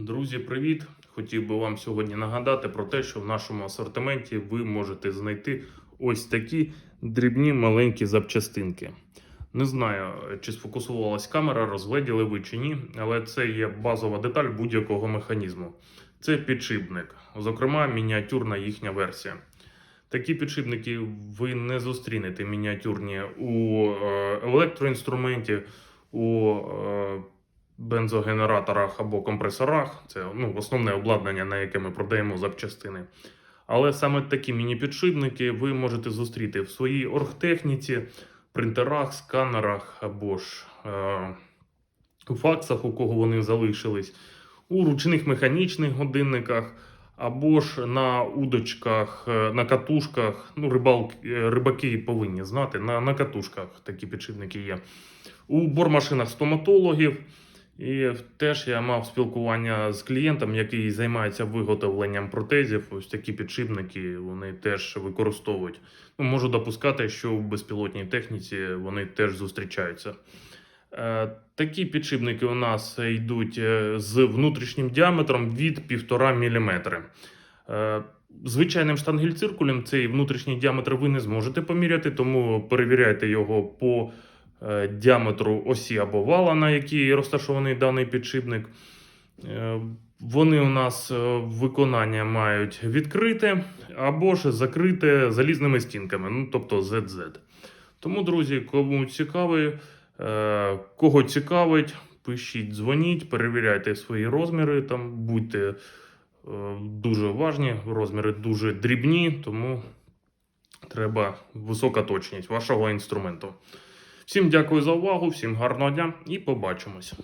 Друзі, привіт! Хотів би вам сьогодні нагадати про те, що в нашому асортименті ви можете знайти ось такі дрібні маленькі запчастинки. Не знаю, чи сфокусувалась камера, розгледіли ви чи ні, але це є базова деталь будь-якого механізму. Це підшипник, зокрема, мініатюрна їхня версія. Такі підшипники ви не зустрінете мініатюрні у е, електроінструменті, у е, бензогенераторах або компресорах. Це ну, основне обладнання, на яке ми продаємо запчастини. Але саме такі міні-підшипники ви можете зустріти в своїй оргтехніці, принтерах, сканерах або ж е, у факсах, у кого вони залишились, у ручних механічних годинниках. Або ж на удочках, е, на катушках, ну, рибалки, е, рибаки повинні знати, на, на катушках такі підшипники є. У бормашинах стоматологів. І теж я мав спілкування з клієнтом, який займається виготовленням протезів. Ось такі підшипники вони теж використовують. Ну, можу допускати, що в безпілотній техніці вони теж зустрічаються. Е, Такі підшипники у нас йдуть е, з внутрішнім діаметром від 1,5 мм. Е, Звичайним штангель-циркулем цей внутрішній діаметр ви не зможете поміряти, тому перевіряйте його по діаметру осі або вала, на якій розташований даний підшипник. Е, Вони у нас е, виконання мають відкрите або ж закрите залізними стінками, ну тобто ZZ. Тому, друзі, кому цікавий, е, кого цікавить, пишіть, дзвоніть, перевіряйте свої розміри, там будьте е, дуже уважні, розміри дуже дрібні, тому треба висока точність вашого інструменту. Всім дякую за увагу, всім гарного дня і побачимось.